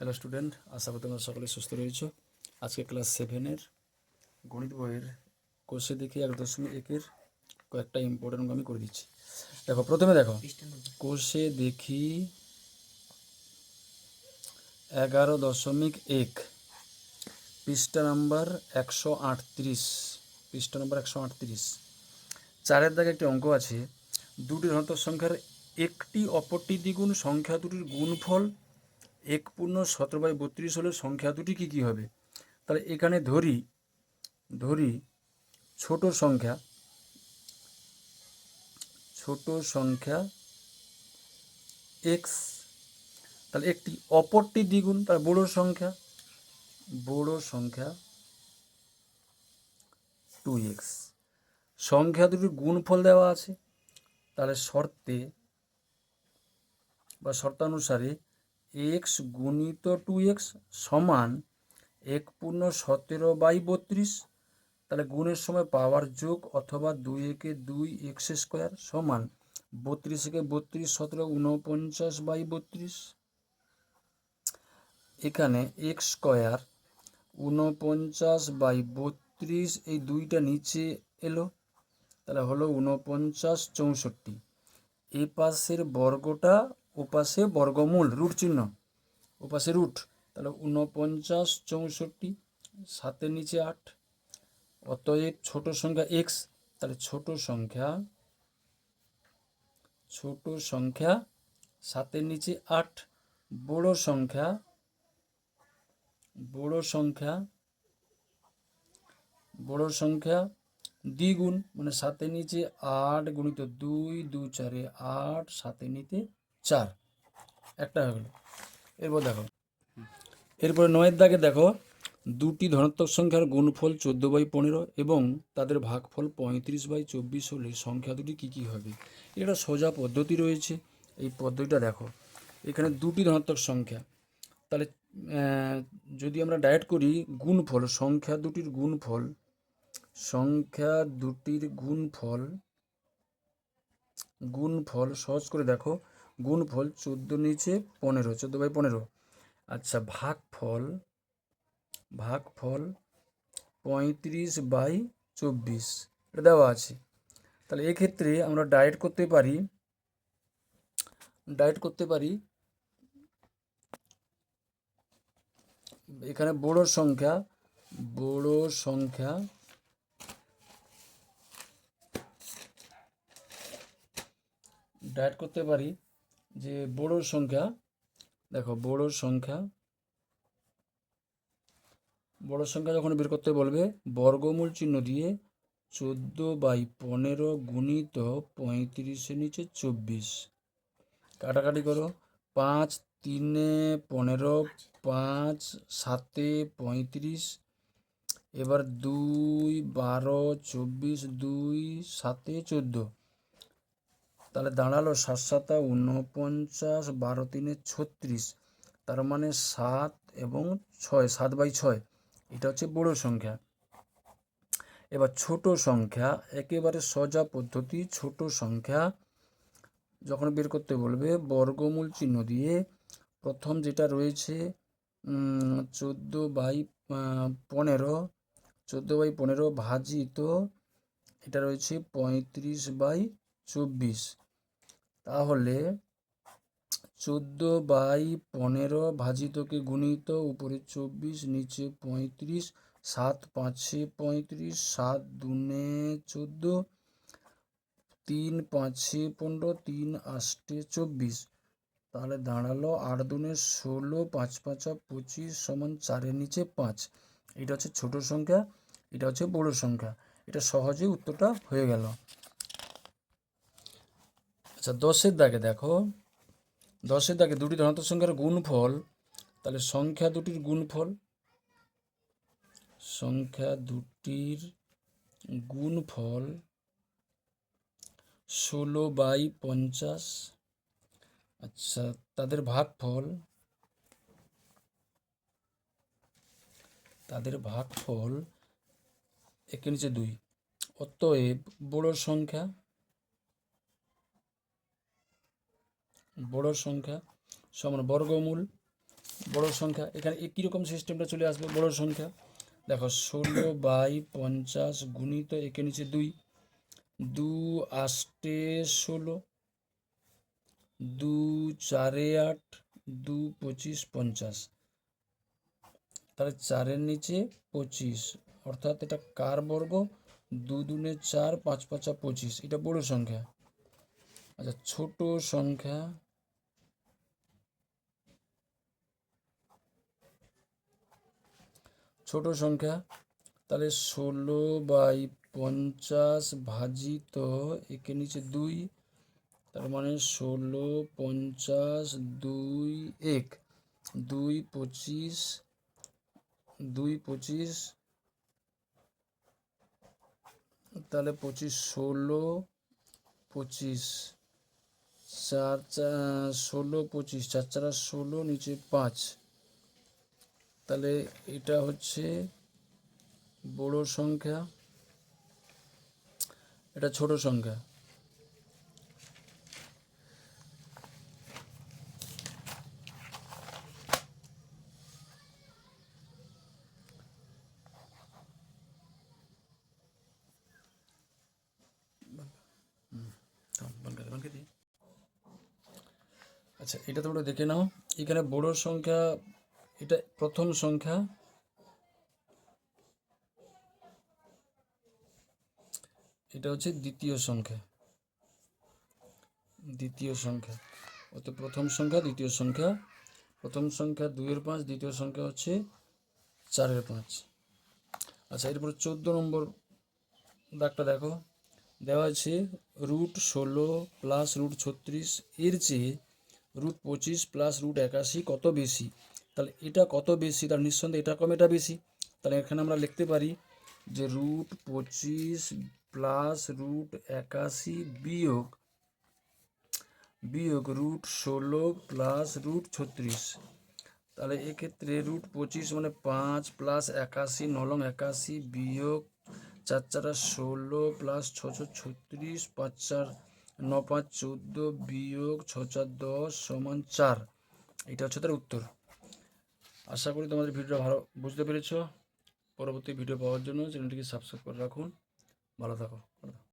Hello student আশা করি তোমরা সকলে সুস্থ রয়েছো। আজকে ক্লাস সেভেনের গণিত বইয়ের কোর্সে দেখি এক দশমিক একের কয়েকটা ইম্পর্টেন্ট আমি করে দিচ্ছি। দেখো, প্রথমে দেখো কোর্সে দেখি এগারো দশমিক এক, পৃষ্ঠা নাম্বার একশো আটত্রিশ, পৃষ্ঠা নাম্বার একশো আটত্রিশ। চারের দাগে একটি অঙ্ক আছে দুটি ধনাত্মক সংখ্যার একটি অপরটি দ্বিগুণ, সংখ্যা দুটির গুণফল এক পূর্ণ সতেরো বাই বত্রিশ হলে সংখ্যা দুটি কী কী হবে? তাহলে এখানে ধরি ধরি ছোট সংখ্যা ছোট সংখ্যা এক্স তাহলে একটি অপরটি দ্বিগুণ, তাহলে বড় সংখ্যা বড় সংখ্যা টু এক্স সংখ্যা দুটির গুণফল দেওয়া আছে, তাহলে শর্তে বা শর্তানুসারে এক্স গুণিত টু এক্স সমান এক পূর্ণ সতেরো বাই বত্রিশ। তাহলে গুণের সময় পাওয়ার যোগ অথবা দুই একে দুই এক্স স্কোয়ার সমান বত্রিশ একে বত্রিশ সতেরো উনপঞ্চাশ বাই বত্রিশ। এখানে এক্স স্কোয়ার উনপঞ্চাশ বাই বত্রিশ এই দুইটা নিচে এলো, তাহলে হলো উনপঞ্চাশ চৌষট্টি। এ পাশের বর্গটা ওপাশে বর্গমূল, রুট চিহ্ন। ওপাশে রুট, তাহলে উনপঞ্চাশ চৌষট্টি, সাতের নিচে আট। অতএব ছোট সংখ্যা এক্স তাহলে ছোট সংখ্যা ছোট সংখ্যা সাতের নিচে আট। বড় সংখ্যা বড় সংখ্যা বড় সংখ্যা দ্বিগুণ মানে সাতের নিচে আট গুণিত দুই দু চারে আট, সাতের নিচে চার। একটা হয়ে গেল। এরপর দেখো। এরপরে নয়ের দাগে দেখো, দুটি ধনাত্মক সংখ্যার গুণফল চোদ্দ বাই পনেরো এবং তাদের ভাগফল পঁয়ত্রিশ বাই চব্বিশ হলে সংখ্যা দুটি কী কী হবে? এটা সোজা পদ্ধতি রয়েছে। এই পদ্ধতিটা দেখো। এখানে দুটি ধনাত্মক সংখ্যা। তাহলে যদি আমরা ডায়েট করি, গুণফল, সংখ্যা দুটির গুণফল, সংখ্যা দুটির গুণফল গুণফল সহজ করে দেখো। গুণফল চোদ্দ নিচে পনেরো, চোদ্দ বাই পনেরো। আচ্ছা ভাগফল ভাগফল পঁয়ত্রিশ বাই চব্বিশ। এটা দেওয়া আছে। তাহলে এক্ষেত্রে আমরা ডায়েট করতে পারি, ডায়েট করতে পারি, এখানে বড় সংখ্যা বড় সংখ্যা ডায়েট করতে পারি যে বড় সংখ্যা, দেখো বড় সংখ্যা বড় সংখ্যা যখন বের করতে বলবে, বর্গমূল চিহ্ন দিয়ে চোদ্দ বাই পনেরো গুণিত পঁয়ত্রিশের নিচে চব্বিশ। কাটাকাটি করো, পাঁচ তিনে পনেরো, পাঁচ সাতে পঁয়ত্রিশ, এবার দুই বারো, চব্বিশ, দুই সাতে চোদ্দ। তাহলে দাঁড়াল সাত সাতা উনপঞ্চাশ বারো তিনে ছত্রিশ, তার মানে সাত এবং ছয়, সাত বাই ছয়, এটা হচ্ছে বড় সংখ্যা। এবার ছোট সংখ্যা, একেবারে সোজা পদ্ধতি, ছোট সংখ্যা যখন বের করতে বলবে, বর্গমূল চিহ্ন দিয়ে প্রথম যেটা রয়েছে চোদ্দ বাই পনেরো, চোদ্দ বাই পনেরো ভাজিত, এটা রয়েছে পঁয়ত্রিশ বাই চব্বিশ। তাহলে চোদ্দ বাই পনেরো ভাজিতকে গুণিত উপরে চব্বিশ, নিচে পঁয়ত্রিশ, সাত পাঁচে পঁয়ত্রিশ, সাত দুনে চোদ্দ, তিন পাঁচে পনেরো, তিন আষ্টে চব্বিশ। তাহলে দাঁড়াল আট দুনে ষোলো, পাঁচ পাঁচা পঁচিশ সমান চারের নিচে পাঁচ। এটা হচ্ছে ছোট সংখ্যা, এটা হচ্ছে বড় সংখ্যা। এটা সহজে উত্তরটা হয়ে গেল। আচ্ছা দশের দাগে দেখো। দশের দাগে দুটি ধনাত্মক সংখ্যার গুণফল, তাহলে সংখ্যা দুটির গুণফল, সংখ্যা দুটির গুণফল ষোলো বাই পঞ্চাশ আচ্ছা তাদের ভাগফল তাদের ভাগফল একের নিচে দুই। অতএব বড় সংখ্যা বড় সংখ্যা, সমান বর্গমূল, বড় সংখ্যা, এখানে একই রকম সিস্টেমটা চলে আসবে? বড় সংখ্যা, দেখো ষোলো বাই পঞ্চাশ গুণিত একে নিচে দুই, দু আষ্টে ষোলো, দু চারে আট, দু পঁচিশ পঞ্চাশ। তাহলে চারের নিচে পঁচিশ, অর্থাৎ এটা কার বর্গ? দু দুনে চার, পাঁচ পাঁচা পঁচিশ, এটা বড় সংখ্যা। আচ্ছা ছোট সংখ্যা ছোট সংখ্যা। তাহলে ষোলো বাই পঞ্চাশ ভাজিত একে নিচে দুই, তার মানে ষোলো পঞ্চাশ দুই এক, দুই পঁচিশ দুই পঁচিশ, তাহলে পঁচিশ ষোলো পঁচিশ, চার চা- ষোলো পঁচিশ, চার চারা ষোলো, নিচে পাঁচ। তাহলে এটা হচ্ছে বড় সংখ্যা, এটা ছোট সংখ্যা। আচ্ছা এটা তোমরা দেখে নাও এখানে বড় সংখ্যা এটা প্রথম সংখ্যা। এটা হচ্ছে দ্বিতীয় সংখ্যা। দ্বিতীয় সংখ্যা। অত প্রথম সংখ্যা, দ্বিতীয় সংখ্যা। প্রথম সংখ্যা দুইয়ের পাঁচ, দ্বিতীয় সংখ্যা হচ্ছে চারের পাঁচ। আচ্ছা এরপর চোদ্দ নম্বর দাগটা দেখো। দেওয়া আছে রুট ষোলো প্লাস রুট ছত্রিশ, এর চেয়ে রুট পঁচিশ প্লাস রুট একাশি কত বেশি? তাহলে এটা কত বেশি? তার নিঃসন্দেহে এটা কম, এটা বেশি। তাহলে এখানে আমরা লিখতে পারি যে রুট পঁচিশ প্লাস রুট একাশি বিয়োগ বিয়োগ রুট ষোলো প্লাস রুট ছত্রিশ। তাহলে এক্ষেত্রে রুট পঁচিশ মানে পাঁচ প্লাস একাশি, নলং একাশি বিয়োগ চার চারা ষোলো প্লাস ছশো ছত্রিশ, পাঁচ চার ন পাঁচ চোদ্দ বিয়োগ ছ চার দশ সমান চার। এটা হচ্ছে তার উত্তর। আশা করি তোমাদের ভিডিওটা ভালো বুঝতে পেরেছ। পরবর্তী ভিডিও পাওয়ার জন্য চ্যানেলটিকে সাবস্ক্রাইব করে রাখুন। ভালো থাকো।